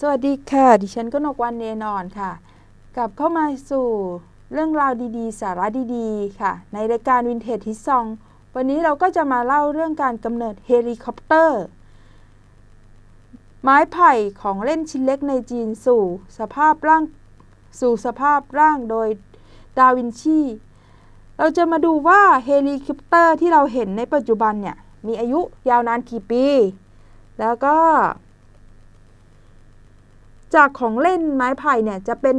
สวัสดีค่ะ ดิฉันก็นกวันเนนอนค่ะ กลับเข้ามาสู่เรื่องราวดีๆ สาระดีๆ ค่ะ ในรายการวินเทจฮิตซอง วันนี้เราก็จะมาเล่าเรื่องการกำเนิดเฮลิคอปเตอร์ ไม้ไผ่ของเล่นชิ้นเล็กในจีนสู่สภาพร่างสู่สภาพร่างโดยดาวินชี เราจะมาดูว่าเฮลิคอปเตอร์ที่เราเห็นในปัจจุบันเนี่ย มีอายุยาวนานกี่ปี แล้วก็ จากของเล่นไม้ไผ่เนี่ยจะเป็น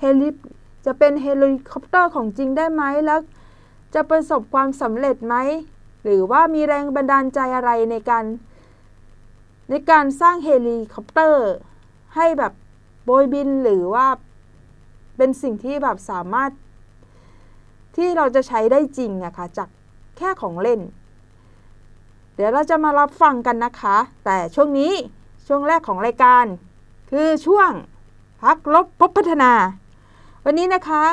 เฮลิจะเป็นเฮลิคอปเตอร์ของจริงได้ไหมแล้วจะประสบความสำเร็จไหมหรือว่ามีแรงบันดาลใจอะไรในการในการสร้างเฮลิคอปเตอร์ ให้แบบโบยบินหรือว่าเป็นสิ่งที่แบบสามารถ ที่เราจะใช้ได้จริงอะค่ะจากแค่ของเล่น เดี๋ยวเราจะมารับฟังกันนะคะ แต่ช่วงนี้ช่วงแรกของรายการ คือช่วงพักลบพบพัฒนา วันนี้นะคะ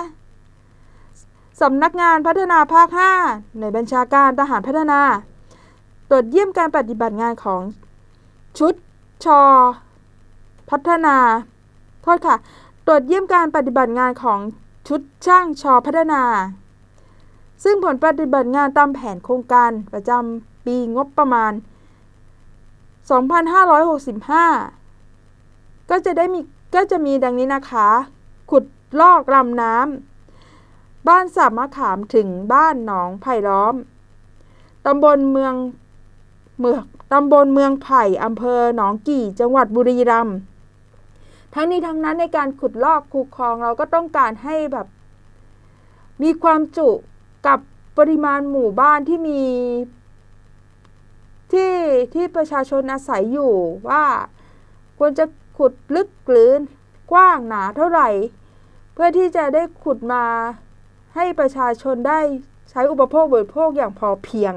สำนักงานพัฒนาภาค 5 ในวยบัญชาการทหารพัฒนา ตรวจเยี่ยมการปฏิบัติงานของชุดชอพัฒนา โทษค่ะ ตรวจเยี่ยมการปฏิบัติงานของชุดช่างชอพัฒนา ซึ่งผลปฏิบัติงานตามแผนโครงการประจำปีงบประมาณ 2565 ก็จะได้มีก็จะมีดังนี้นะคะ ขุดลอกลำน้ำบ้านสามมะขามถึงบ้านหนองไผ่ล้อมตำบลเมืองเมืองตำบลเมืองไผ่อำเภอหนองกี่ จังหวัดบุรีรัมย์ทั้งนี้ทั้งนั้นในการขุดลอกคูคลองเราก็ต้องการให้แบบ มีความจุกับปริมาณหมู่บ้านที่มี ที่ที่ประชาชนอาศัยอยู่ว่าควรจะ ขุดลึกหรือกว้างหนาเท่าไหร่ เพื่อที่จะได้ขุดมาให้ประชาชนได้ใช้อุปโภคบริโภคอย่างพอเพียง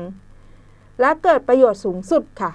และเกิดประโยชน์สูงสุดค่ะ